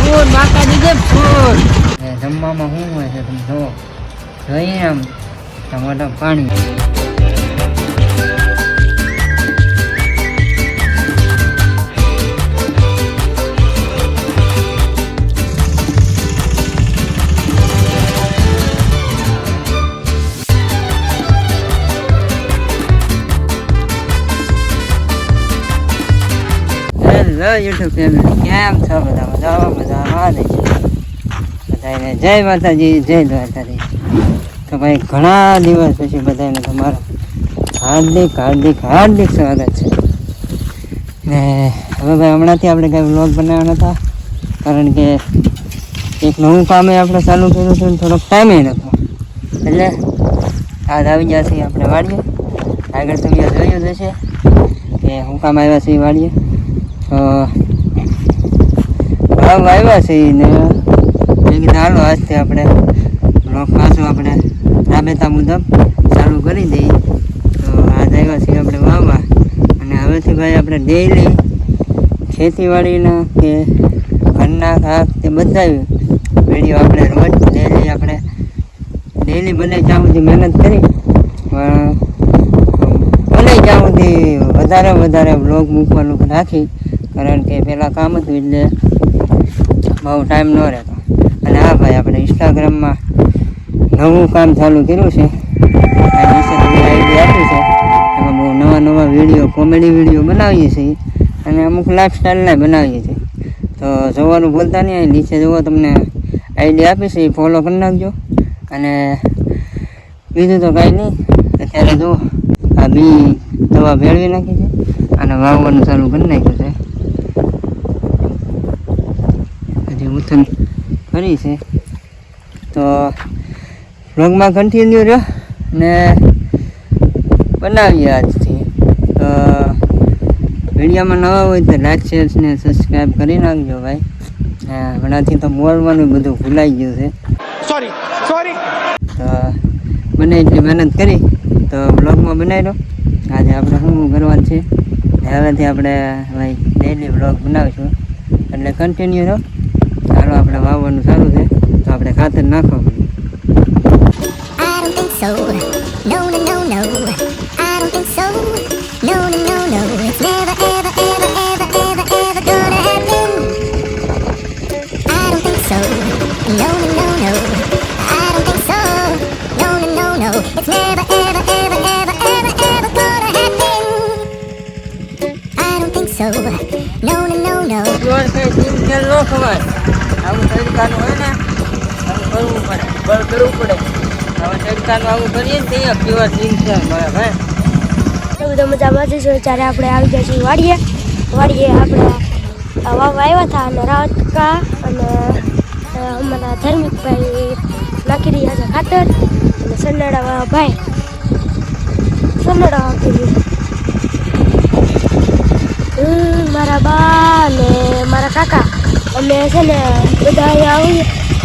ફૂલ માતા દીજે ફૂલ જમવામાં શું હોય છે તમે જો જોઈએ આમ ટમાટા પાણી યુટ્યુબ ફેમિલી કેમ છો બધા? મજામાં મજામાં છે બધાને જય માતાજી, જય દ્વારકાજી તો ભાઈ, ઘણા દિવસ પછી બધાને તમારું હાર્દિક હાર્દિક હાર્દિક સ્વાગત છે. ને હવે ભાઈ, હમણાંથી આપણે કાંઈ વ્લોગ બનાવવાના હતા, કારણ કે એક નવું કામે આપણે ચાલુ કર્યું હતું ને થોડોક ટાઈમે નહોતો એટલે આજ આવી ગયા છીએ આપણે વાળીએ આગળ તમે જોયું જ હશે કે હું કામ આવ્યા છીએ વાળીએ ભાવ આવ્યા છે ને એક કીધું આજથી આપણે બ્લોક પાછું આપણે રાબેતા મુજબ ચાલુ કરી દઈએ. તો આજ આવ્યા છીએ આપણે વાવવા. અને હવેથી ભાઈ આપણે ડેઈલી ખેતીવાડીના કે ઘરના શાક તે બધા વીડિયો આપણે રોજ ડેઈલી આપણે ડેઈલી બને ત્યાં સુધી મહેનત કરી, પણ બને ત્યાં સુધી વધારે વધારે બ્લોગ મૂકવાનું રાખી કારણ કે પહેલાં કામ હતું એટલે બહુ ટાઈમ ન રહેતો. અને હા ભાઈ, આપણે ઇન્સ્ટાગ્રામમાં નવું કામ ચાલુ કર્યું છે. એના આઈડિયા આપી છે. એમાં બહુ નવા નવા વીડિયો કોમેડી વીડિયો બનાવીએ છીએ. અને અમુક લાઈફસ્ટાઈલના બનાવીએ છીએ. તો જોવાનું ભૂલતા નહીં, અહીં નીચે જોવો તમને આઈડિયા આપીશ એ ફોલો કરી નાખજો. અને બીજું તો કાંઈ નહીં, અત્યારે જો આ બી દવા ભેળવી નાખી છે. અને વાવવાનું ચાલુ કરી નાખ્યું છે. ઉથલ કરી છે. તો વ્લોગમાં કન્ટિન્યુ રહ્યો ને બનાવીએ આજથી. તો વિડીયોમાં નવા હોય તો લાઈક શેર ને સબસ્ક્રાઈબ કરી નાખજો ભાઈ. હા હમણાંથી તો બોલવાનું બધું ભૂલાઈ ગયું છે. સોરી સોરી તો બને એટલી મહેનત કરી તો બ્લોગમાં બનાવી દો આજે આપણે શું કરવાનું છે? હવેથી આપણે ભાઈ ડેલી બ્લોગ બનાવીશું. એટલે કન્ટિન્યુ રહો ચાલો આપણે વાવવાનું સારું છે તો આપણે ખાતર નાખો I don't think so. No, no, no, no. બળ કરવું પડે. ને તે મજામાં છે. ત્યારે આપણે આવી ગયા છીએ વાડીએ વાડીએ આપણે વાવ આવ્યા હતા અને રાતકા અને અમારા ધાર્મિકભાઈ નાખી રહ્યા છે ખાતર અને સન્નાડા ભાઈ. સન્નાડા આપી મારા બા અને મારા કાકા. અમે છે ને બધા અહીંયા આવી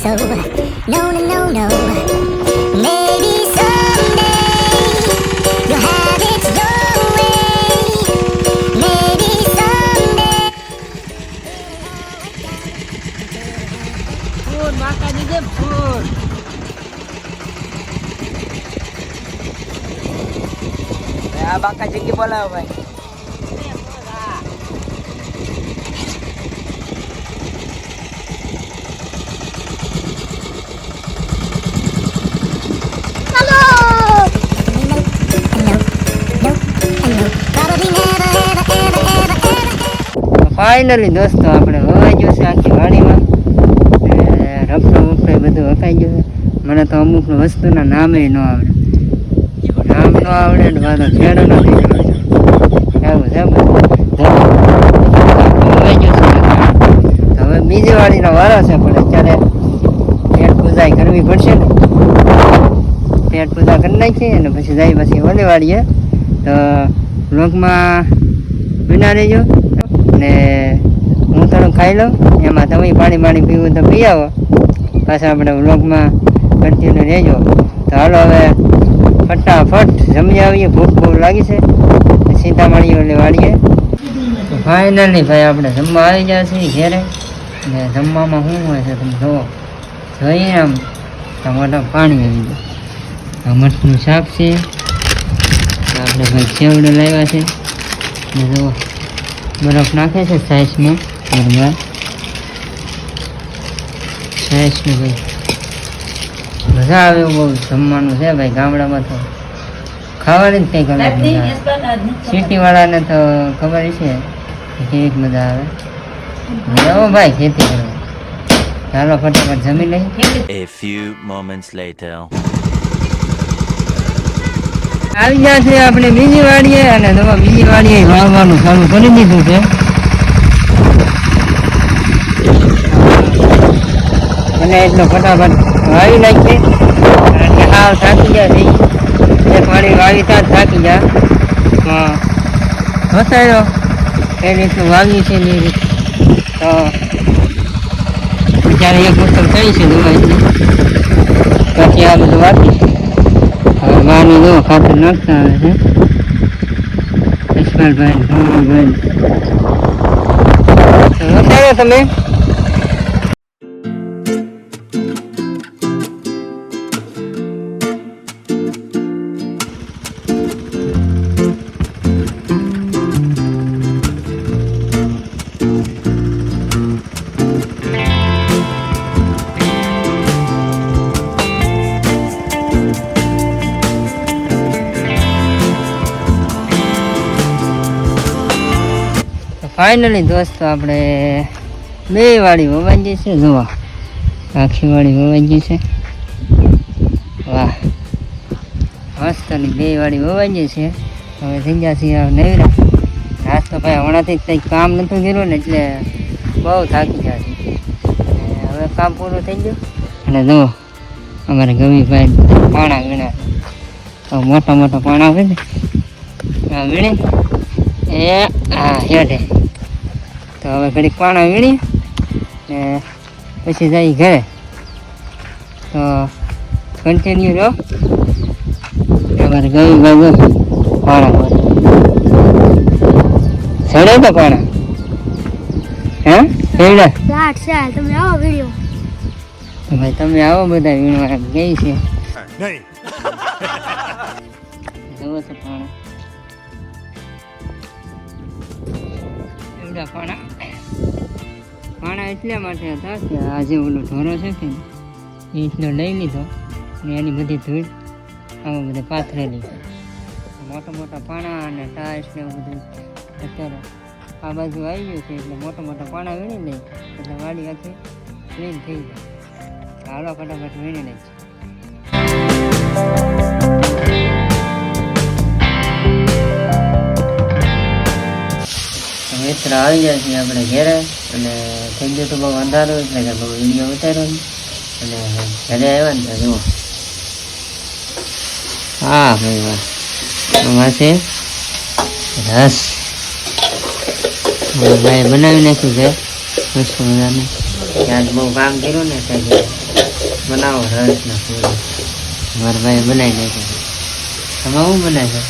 so. No, no, no, no. Maybe someday you'll have it your way. Maybe someday. Food, Maka, need food. Abang kajeng di bola, bang. Finally દોસ્તો, આપણે વવાઈ ગયું છે આખી વાડીમાં. રફડો વફડે બધું હકાઈ ગયું મને તો અમુક વસ્તુના નામે ન આવડે. નામ ન આવડે ને મારો ખેડો નથી જોડતો. એવું છે હવે બીજી વારો છે, પણ અત્યારે પેટ પૂજા કરવી પડશે ને. પેટ પૂજા કરી નાખીએ અને પછી જાય પછી ઓલી વાળીએ તો બ્લોગમાં વિના રહેજો. અને હું થોડું ખાઈ લઉં. એમાં તમે પાણી પાણી પીવું તો પી આવો. પાછા આપણે બ્લોગમાં કન્ટિન્યુ રહેજો. તો હાલો હવે ફટાફટ જમી આવીએ. ભૂખ બહુ લાગી છે. સીતામણી ઓલી વાળીએ તો ફાઇનલી ભાઈ આપણે જમવા આવી ગયા છીએ ઘેરે. ને જમવામાં શું હોય છે તમે જુઓ. જોઈએ આમ ટમાટા પાણી આવી ગયું. મઠનું શાક છે. આપણે ભાઈ ચેવડો લાવ્યા છે. ને જુઓ. બરફ નાખે છે સાઈઝનું ઘરમાં. સાઈઝનું ભાઈ. મજા આવે એવું બહુ જમવાનું છે ભાઈ ગામડામાં તો. ખાવાની જ કંઈક અલગ સિટીવાળાને તો ખબર છે કે કેવી મજા આવે. આવો. ભાઈ ખેતી કરવા ચાલો ફટાફટ જમી લઈ A few moments later. આવી ગયા છે આપણે બીજી વાડીએ અને તમે બીજી વાડીએ વાવવાનું ચાલુ કરી દીધું છે. અને એટલો ફટાફટ વાવી નાખીએ. કારણ કે હાવ થાકી ગયા છે. એક વાડી વાવી ત્યાં થાકી ગયા. વસાયો એ રીતનું વાવ્યું છે ને એ રીત. તો ત્યારે એક વસ્તુ થઈ છે દવાઈ પછી આ બધું વાપી માની જો ખાતર નાખતા આવે છે. ઈશ્વરભાઈ તમે ફાઇનલી દોસ્તો, આપણે બે વાળી વવાઈ છે, જુઓ. આખી વાળી વવાઈ છે. વાહ. મસ્તની બે વાળી વવાઈ છે. હવે થઈ ગયા છીએ નવરા. આજ તો ભાઈ હમણાંથી કંઈક કામ નહોતું કર્યું ને, એટલે બહુ થાકી ગયા છે. હવે કામ પૂરું થઈ ગયું. અને જુઓ, અમારે ગમીભાઈ પાણા વીણા. મોટા મોટા પાણા આવે ને વીણી. એ હા હેઠે તો હવે ઘડીક પાણા વીણી ને પછી જઈ ઘરે. તો કન્ટિન્યુ રહો. અમારે ગયું ગયું પાણા પર ચડે તો પાણા. હે? છે તમે આવો વીડિયો. ભાઈ તમે આવો બધા વીણવા એમ ગઈ છે. नहीं જુઓ છો પાણા. એવડા પાણા? પાણા એટલા માટે હતા કે આજે ઓલો ઢોરો છે કે એ એટલો લઈ લીધો ને એની બધી ધૂળ આમાં બધે પાથરેલી મોટા મોટા પાણા અને ટાઈસ ને એવું બધું અત્યારે આ બાજુ આવી ગયું છે એટલે મોટા મોટા પાણા વીણી લઈ એટલે વાડી આખી ક્લીન થઈ જાય હાલો, ફટાફટ વીણી લઈ મિત્ર આવી જાય છે આપણે ઘેરે. અને થઈ ગયું તો બહુ અંધારું એટલે કે બહુ વીડિયો ઉતાર્યો અને ઘરે આવ્યા ને તો જુઓ. હા, ભાઈ, વાહ. આમાં છે? રસ. ભાઈ બનાવી નાખ્યું છે. મસ્ત મજાનું આજ બહુ કામ કર્યું ને એટલે બનાવો રસ ને પૂરો મારા ભાઈ બનાવી નાખ્યું તમે શું બનાવે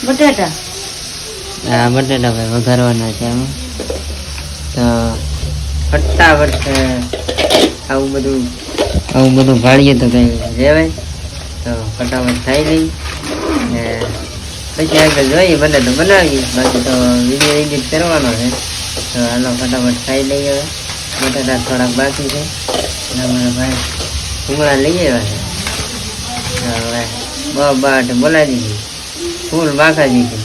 છે બટેટા. આ બટેટા ભાઈ વઘારવાના છે એમ. તો ફટાફટ આવું બધું આવું બધું ભાળીએ તો કંઈ રહેવાય તો ફટાફટ થઈ લઈ ને પછી આગળ જોઈએ, બને તો બનાવીએ. બાકી તો વીડિયો એડિટ કરવાનો છે. તો હાલો ફટાફટ ખાઈ લઈએ હવે. બટાટા થોડાક બાકી છે. અને અમારા ભાઈ ભૂંગળા લઈ આવ્યા છે. હવે બાટ બોલાવી દીધી. ફૂલ બાકાજી છે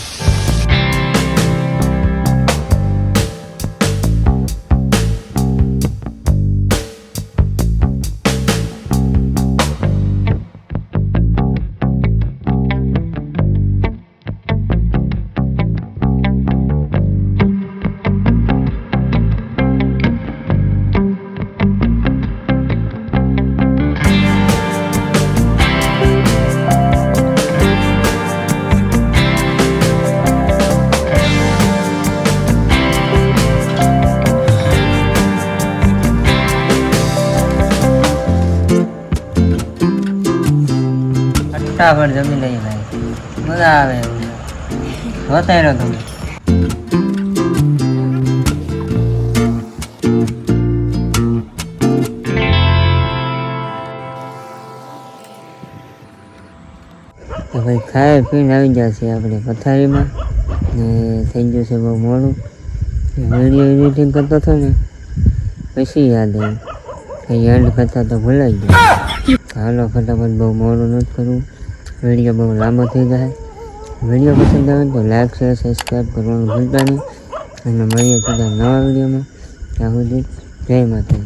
ફટાફટ જમી લઈએ ભાઈ મજા આવે એવું છે. જોતા રહો તમે તો ભાઈ ખાઈ પીને આવી ગયા છે આપણે પથારીમાં ને થઈ ગયું છે બહુ મોડું વીડિયો એડિટિંગ કરતો હતો ને પછી યાદ આવ્યું કે એન્ડ કરતા તો ભૂલાઈ ગયું હાલો ફટાફટ બહુ મોડું નથી કરવું વીડિયો બહુ લાંબો થઈ જાય. વીડિયો પસંદ આવે તો લાઈક શેર સબસ્ક્રાઈબ કરવાનું ભૂલતા નહીં. અને મળીએ સીધા નવા વિડીયોમાં. ત્યાં સુધી જય માતા